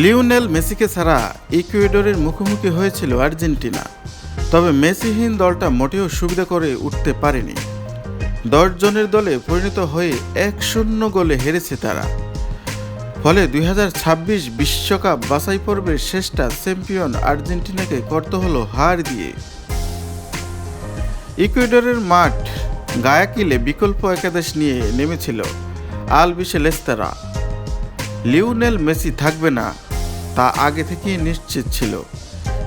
Lionel মেসিকে ছাড়া ইকুয়েডরের মুখোমুখি হয়েছিল আর্জেন্টিনা। তবে মেসিহীন দলটা মোটেও সুবিধা করে উঠতে পারেনি। দশ জনের দলে পরিণত হয়ে এক শূন্য গোলে হেরেছে তারা। ফলে দুই বিশ্বকাপ বাছাই পর্বের শেষটা চ্যাম্পিয়ন আর্জেন্টিনাকে করতে হলো হার দিয়ে। ইকুয়েডরের মাঠ গায়াকিলে বিকল্প একাদশ নিয়ে নেমেছিল আল বিশেলেস্তারা লিওনেল মেসি থাকবে না, তা আগে থেকেই নিশ্চিত ছিল।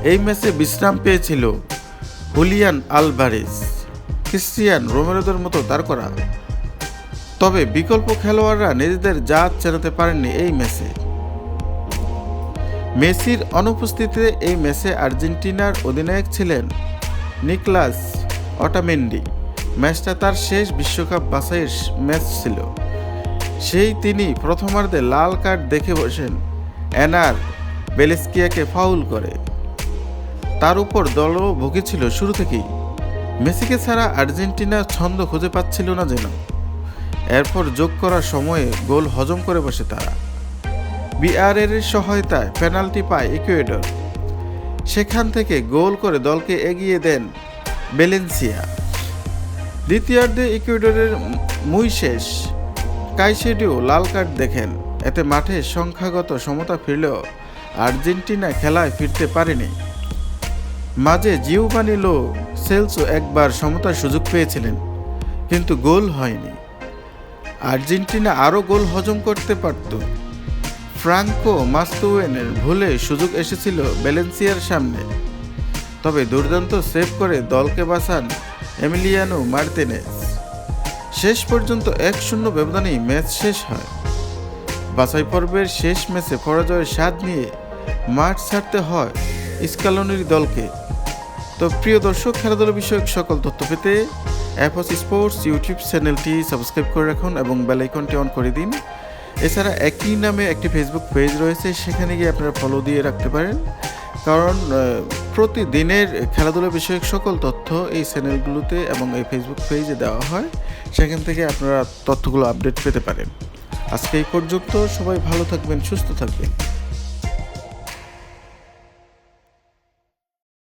এই ম্যাচে বিশ্রাম পেয়েছিল হুলিয়ান আলভারেজ। ক্রিস্টিয়ান রোমেরোদের মতো তারকরা তবে বিকল্প খেলোয়াড়রা নিজেদের জাত চেনাতে পারেননি এই ম্যাচে মেসির অনুপস্থিতিতে এই ম্যাচে আর্জেন্টিনার অধিনায়ক ছিলেন নিকলাস অটামেন্ডি। ম্যাচটা তার শেষ বিশ্বকাপ বাছাইয়ের ম্যাচ ছিল। সেই তিনি প্রথমার্ধে লাল কার্ড দেখে বসেন। অ্যানার বেলেস্কিয়াকে ফাউল করে। তার উপর দলও ভুগেছিল শুরু থেকেই। মেসিকে ছাড়া আর্জেন্টিনা ছন্দ খুঁজে পাচ্ছিল না যেন। এরপর যোগ করার সময়ে গোল হজম করে বসে তারা। বিআরএর সহায়তায় পেনাল্টি পায় ইকুয়েডর। সেখান থেকে গোল করে দলকে এগিয়ে দেন বেলেন্সিয়া। দ্বিতীয়ার্ধে ইকুয়েডরের মুই শেষ। কাইসেডিও লাল কার্ড দেখেন। এতে মাঠে সংখ্যাগত সমতা ফিরলেও আর্জেন্টিনা খেলায় ফিরতে পারেনি। মাঝে জিওবানি লো সেলসও একবার সমতার সুযোগ পেয়েছিলেন, কিন্তু গোল হয়নি। আর্জেন্টিনা আরও গোল হজম করতে পারত। ফ্রাঙ্কো মাস্তুয়েনের ভুলে সুযোগ এসেছিল ব্যালেন্সিয়ার সামনে। তবে দুর্দান্ত সেভ করে দলকে বাঁচান এমিলিয়ানো মার্তিনেস। শেষ পর্যন্ত এক শূন্য ব্যবধানেই ম্যাচ শেষ হয়। বাছাই পর্বের শেষ ম্যাচে পরাজয়ের স্বাদ নিয়ে মাঠ ছাড়তে হয় স্কালনির দলকে। তো প্রিয় দর্শক, খেলাধুলা বিষয়ক সকল তথ্য পেতে অ্যাপস স্পোর্টস ইউটিউব চ্যানেলটি সাবস্ক্রাইব করে রাখুন এবং বেল আইকনটি অন করে দিন। এছাড়া একই নামে একটি ফেসবুক পেজ রয়েছে, সেখানে গিয়ে আপনারা ফলো দিয়ে রাখতে পারেন। কারণ প্রতিদিনের খেলাধুলা বিষয়ক সকল তথ্য এই চ্যানেলগুলোতে এবং এই ফেসবুক পেজে দেওয়া হয়। সেখান থেকে আপনারা তথ্যগুলো আপডেট পেতে পারেন। আজকে এই পর্যন্ত সবাই ভালো থাকবেন, সুস্থ থাকবেন।